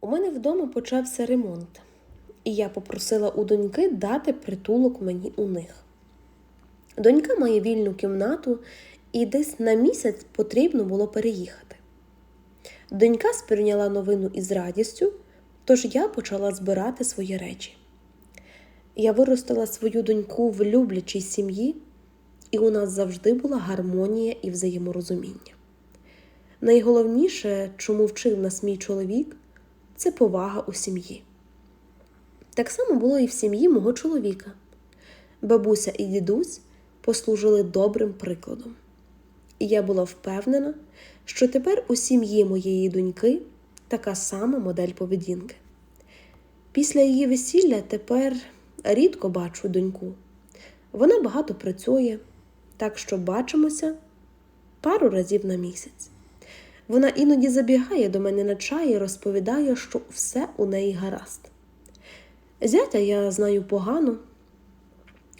У мене вдома почався ремонт, і я попросила у доньки дати притулок мені у них. Донька має вільну кімнату, і десь на місяць потрібно було переїхати. Донька сприйняла новину із радістю, тож я почала збирати свої речі. Я виростила свою доньку в люблячій сім'ї, і у нас завжди була гармонія і взаєморозуміння. Найголовніше, чому вчив нас мій чоловік, це повага у сім'ї. Так само було і в сім'ї мого чоловіка. Бабуся і дідусь послужили добрим прикладом. І я була впевнена, що тепер у сім'ї моєї доньки така сама модель поведінки. Після її весілля тепер рідко бачу доньку. Вона багато працює, так що бачимося пару разів на місяць. Вона іноді забігає до мене на чай і розповідає, що все у неї гаразд. Зятя я знаю погано.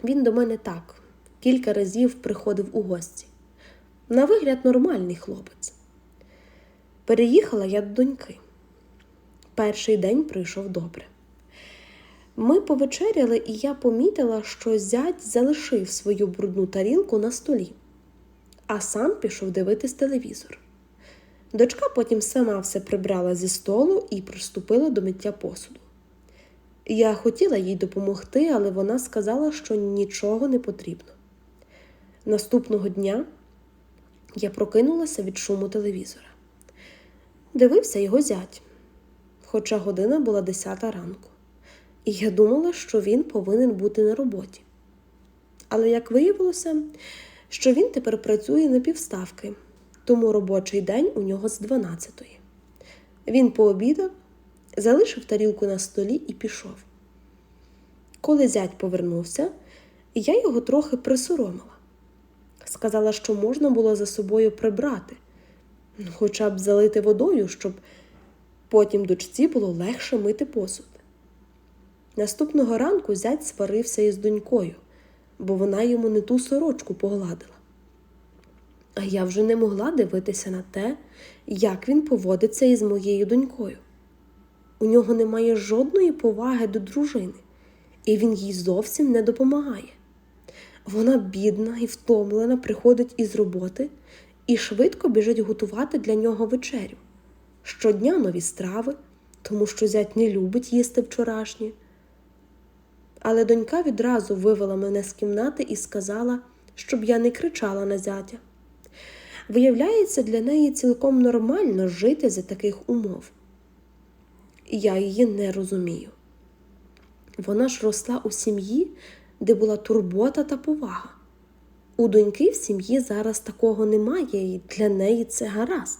Він до мене так кілька разів приходив у гості. На вигляд, нормальний хлопець. Переїхала я до доньки. Перший день пройшов добре. Ми повечеряли, і я помітила, що зять залишив свою брудну тарілку на столі, а сам пішов дивитись телевізор. Дочка потім сама все прибрала зі столу і приступила до миття посуду. Я хотіла їй допомогти, але вона сказала, що нічого не потрібно. Наступного дня я прокинулася від шуму телевізора. Дивився його зять, хоча година була десята ранку, і я думала, що він повинен бути на роботі. Але як виявилося, що він тепер працює на півставки, тому робочий день у нього з 12-ї. Він пообідав, залишив тарілку на столі і пішов. Коли зять повернувся, я його трохи присоромила. Сказала, що можна було за собою прибрати, ну, хоча б залити водою, щоб потім дочці було легше мити посуд. Наступного ранку зять сварився із донькою, бо вона йому не ту сорочку погладила. А я вже не могла дивитися на те, як він поводиться із моєю донькою. У нього немає жодної поваги до дружини, і він їй зовсім не допомагає. Вона бідна і втомлена, приходить із роботи і швидко біжить готувати для нього вечерю. Щодня нові страви, тому що зять не любить їсти вчорашнє. Але донька відразу вивела мене з кімнати і сказала, щоб я не кричала на зятя. Виявляється, для неї цілком нормально жити за таких умов. Я її не розумію. Вона ж росла у сім'ї, де була турбота та повага. У доньки в сім'ї зараз такого немає, і для неї це гаразд.